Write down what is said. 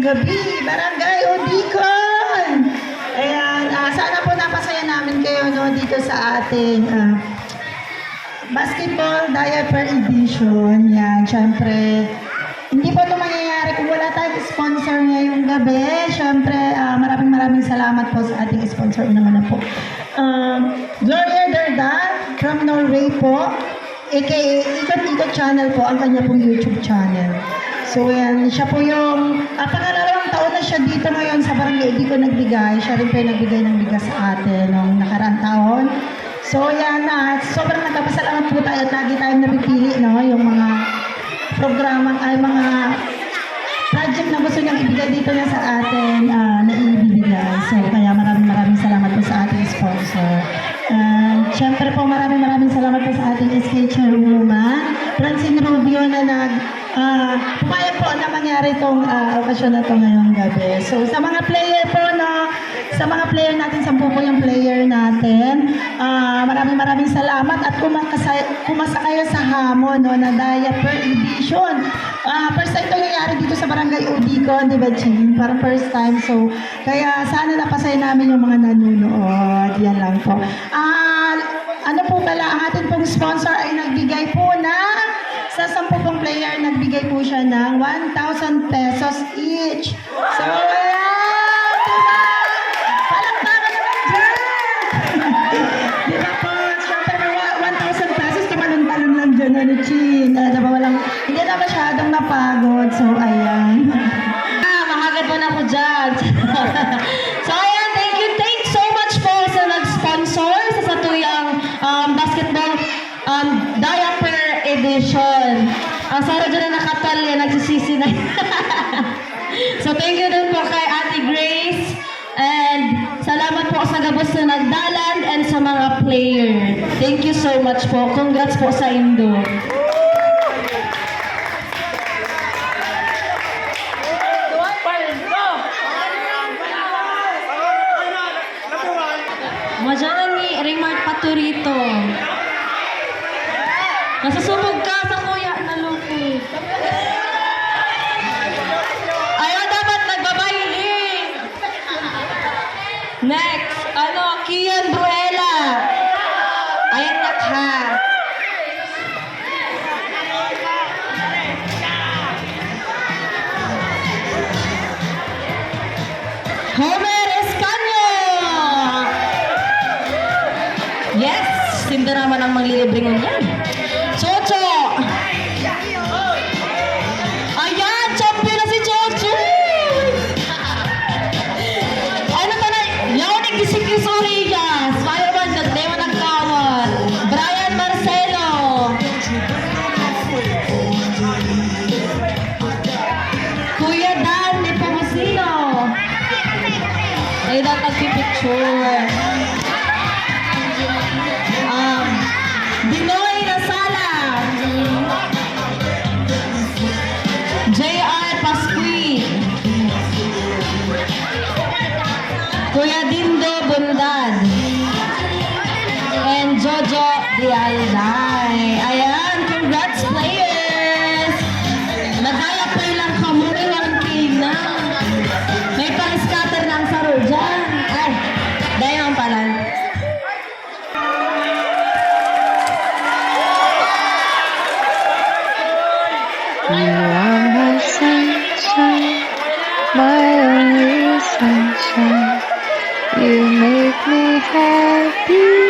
ngayong gabi. Barangay Odicon! Ayan, ah, sana po napasaya namin kayo no, dito sa ating ah, basketball diaper edition. Yan, syempre, hindi po ito mangyayari kung wala tayong sponsor ngayong gabi. Syempre, ah, maraming maraming salamat po sa ating sponsor. Una na po. Um, Gloria Dardan from Norway po. Aka Ikot Ikot Channel po, ang kanya pong YouTube channel. So, yan, siya po yung, uh, pangalawang taon na siya dito ngayon sa barangay, di ko nagbigay. Siya rin po yung nagbigay ng bigas sa atin nung nakaraang taon. So, yan na, sobrang nagpapasalamat po tayo at lagi tayong napipili, no, yung mga programa, ay mga project na gusto niyang ibigay dito na sa And syempre po maraming maraming salamat po sa ating SK Chairwoman, Francine Rubio na nag ah, pumayag po na mangyari itong ah, okasyon na ito ngayong gabi. So, sa mga player po na sa mga player natin, sampu po yung player natin. Ah, maraming maraming salamat at kumakasa, kumasa kayo sa hamon no, na diaper edition. Ah, first time ito nangyari dito sa Barangay Udicon, di ba, Chin? Parang first time. So, kaya sana napasaya namin yung mga nanonood. Yan lang po. Ah, ano po pala, ang ating pong sponsor ay nagbigay po na sa sampu pong player, nagbigay po siya ng 1,000 pesos each. So, ayan! Masyadong napagod. So, ayan. Ah, mahagad mo na ako dyan. so, ayan, thank you. Thanks so much po sa nag-sponsor sa Satuyang um, Basketball um, Diaper Edition. Ang Sara dyan na nakatalya, nagsisisi na. so, thank you din po kay Ate Grace. And salamat po sa gabos na nagdalan and sa mga player. Thank you so much po. Congrats po sa Indo. Madyan ni Raymart Paturito. Nasusubog ka sa kuya na lupi. Ayaw dapat nagbabaili. Next, ano, Kian Bruela. Sinda naman ang maglilibring niyan. Chocho! Ayan, champion na si Chocho! ano ka na? Yaonik Gisikis Orillas. Fireman, Gagdema Nagkawal. Brian Marcelo. Kuya Dan Nepomucino. Ay, daw picture Kuya Dindo Bundan, and Jojo Dialday. Ayan, congrats players! Nagaya pa lang kamuri, walang kilig na. May pang-scatter ng saro dyan. Ay, dayon pala. Ayan. happy.